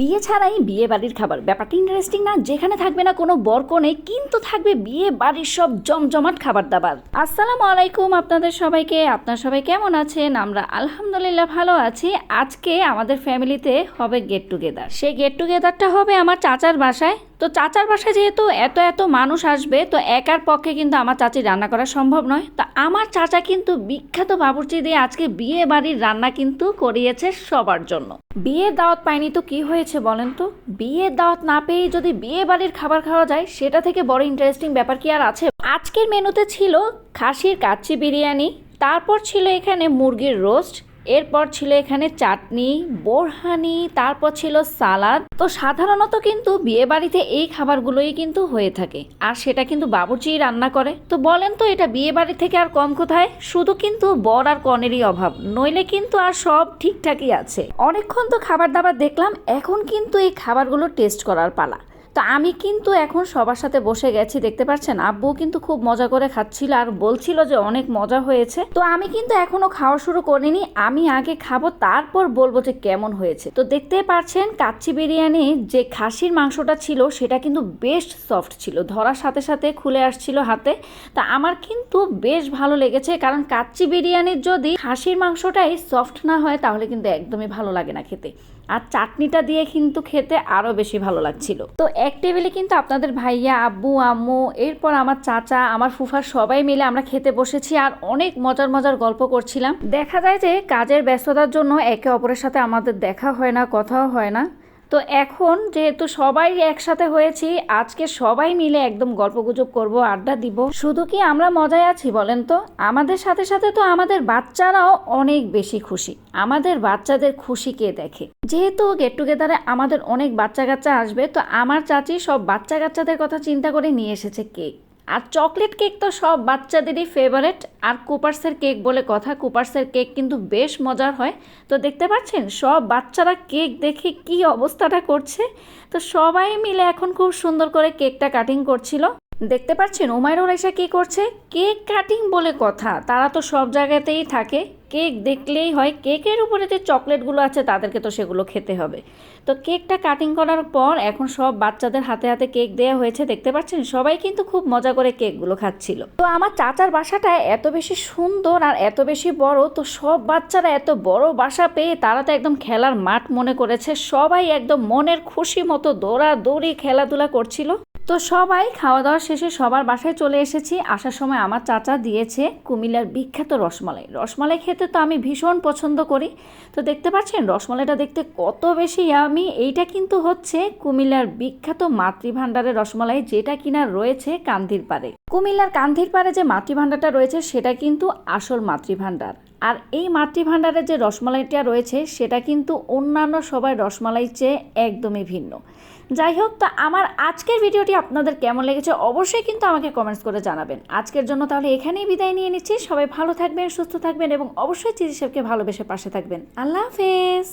বিয়ে ছাড়াই বিয়ে বাড়ির খাবার। ব্যাপারটা ইন্টারেস্টিং না, যেখানে থাকবে না কোনো বরকনে কিন্তু থাকবে বিয়ে বাড়ির সব জমজমাট খাবার দাবার। আসসালামু আলাইকুম আপনাদের সবাইকে, আপনার সবাই কেমন আছেন? আমরা আলহামদুলিল্লাহ ভালো আছি। আজকে আমাদের ফ্যামিলিতে হবে গেট টুগেদার সেই গেট টুগেদারটা হবে আমার চাচার বাসায়। তো চাচার বাসায় যেহেতু এত এত মানুষ আসবে, তো একার পক্ষে কিন্তু আমার চাচি রান্না করা সম্ভব নয়। তো আমার চাচা কিন্তু বিখ্যাত বাবুর্চি দিয়ে আজকে বিয়ে বাড়ির রান্না কিন্তু করিয়েছে সবার জন্য। বিয়ের দাওয়াত পায়নি তো কি হয়েছে বলেন তো? বিয়ের দাওয়াত না পেয়ে যদি বিয়ে বাড়ির খাবার খাওয়া যায়, সেটা থেকে বড় ইন্টারেস্টিং ব্যাপার কি আর আছে? আজকের মেনুতে ছিল খাসির কাচ্চি বিরিয়ানি, তারপর ছিল এখানে মুরগির রোস্ট এরপর ছিল এখানে চাটনি, বোরহানি, তারপর ছিল সালাদ। তো সাধারণত কিন্তু বিয়ে বাড়িতে এই খাবারগুলোই কিন্তু হয়ে থাকে। আর সেটা কিন্তু বাবুর্চিই রান্না করে। তো বলেন তো এটা বিয়ে বাড়ি থেকে আর কম কোথায়? শুধু কিন্তু বর আর কনেরই অভাব। নইলে কিন্তু আর সব ঠিকঠাকই আছে। অনেকক্ষণ তো খাবার দাবার দেখলাম, এখন কিন্তু এই খাবারগুলো টেস্ট করার পালা। তো আমি কিন্তু এখন সবার সাথে বসে গেছি, দেখতে পাচ্ছেন আব্বু কিন্তু খুব মজা করে খাচ্ছিল আর বলছিল যে অনেক মজা হয়েছে। তো আমি কিন্তু এখনও খাওয়া শুরু করিনি, আমি আগে খাব, তারপর বলব যে কেমন হয়েছে। তো দেখতে পাচ্ছেন কাচ্চি বিরিয়ানি যে খাসির মাংসটা ছিল, সেটা কিন্তু বেশ সফট ছিল, ধরার সাথে সাথে খুলে আসছিল হাতে। তা আমার কিন্তু বেশ ভালো লেগেছে, কারণ কাচ্চি বিরিয়ানির যদি খাসির মাংসটাই সফট না হয়, তাহলে কিন্তু একদমই ভালো লাগে না খেতে। আর চাটনিটা দিয়ে কিন্তু খেতে আরও বেশি ভালো লাগছিল। তো এক টেবিলে কিন্তু আপনাদের ভাইয়া, আব্বু, আম্মু, এরপর আমার চাচা, আমার ফুফার সবাই মিলে আমরা খেতে বসেছি আর অনেক মজার মজার গল্প করছিলাম। দেখা যায় যে কাজের ব্যস্ততার জন্য একে অপরের সাথে আমাদের দেখা হয় না, কথাও হয় না। তো এখন যেহেতু সবাই একসাথে হয়েছি, আজকে সবাই মিলে একদম গল্পগুজব করব, আড্ডা দিব। শুধু কি আমরা মজায় আছি বলেন তো? আমাদের সাথে সাথে তো আমাদের বাচ্চারাও অনেক বেশি খুশি। আমাদের বাচ্চাদের খুশি কে দেখে? যেহেতু গেট টুগেদারে আমাদের অনেক বাচ্চা কাচ্চা আসবে, তো আমার চাচি সব বাচ্চা কাচ্চাদের কথা চিন্তা করে নিয়ে এসেছে কেক। আর চকলেট কেক তো সব বাচ্চাদেরই ফেভারেট আর কুপার্সের কেক বলে কথা, কুপার্সের কেক কিন্তু বেশ মজার হয়। তো দেখতে পাচ্ছেন, সব বাচ্চারা কেক দেখে কি অবস্থাটা করছে? তো সবাই মিলে এখন খুব সুন্দর করে কেকটা কাটিং করছিল। দেখতে পাচ্ছেন ওমায়রুল আইসা কী করছে? কেক কাটিং বলে কথা, তারা তো সব জায়গাতেই থাকে। কেক দেখলেই হয়, কেকের উপরে যে চকলেটগুলো আছে তাদেরকে তো সেগুলো খেতে হবে। তো কেকটা কাটিং করার পর এখন সব বাচ্চাদের হাতে হাতে কেক দেওয়া হয়েছে, দেখতে পাচ্ছেন? সবাই কিন্তু খুব মজা করে কেকগুলো খাচ্ছিল। তো আমার চাচার বাসাটা এত বেশি সুন্দর আর এত বেশি বড়, তো সব বাচ্চারা এত বড় বাসা পেয়ে তারা তো একদম খেলার মাঠ মনে করেছে। সবাই একদম মনের খুশি মতো দৌড়াদৌড়ি খেলাধুলা করছিল। তো সবাই খাওয়া দাওয়া শেষে সবার বাসায় চলে এসেছি। আসার সময় আমার চাচা দিয়েছে কুমিল্লার বিখ্যাত রসমালাই। রসমালাই খেতে তো আমি ভীষণ পছন্দ করি। তো দেখতে পাচ্ছেন, রসমালাইটা দেখতে কত বেশি আমি এইটা কিন্তু হচ্ছে কুমিল্লার বিখ্যাত মাতৃভাণ্ডারের রসমালাই, যেটা কিনা রয়েছে কান্ধির পাড়ে। কুমিল্লার কান্ধির পাড়ে যে মাতৃভাণ্ডারটা রয়েছে, সেটা কিন্তু আসল মাতৃভাণ্ডার। আর এই মাতৃভাণ্ডারের যে রসমালাইটা রয়েছে, সেটা কিন্তু অন্যান্য সবাই রসমালাই চেয়ে একদমই ভিন্ন। যাই হোক, তো আমার আজকের ভিডিওটি আপনাদের কেমন লেগেছে অবশ্যই কিন্তু আমাকে কমেন্টস করে জানাবেন। আজকের জন্য তাহলে এখানেই বিদায় নিয়ে নিচ্ছি। সবাই ভালো থাকবেন, সুস্থ থাকবেন এবং অবশ্যই চিজি ভালোবেসে পাশে থাকবেন। আল্লাহ হাফেজ।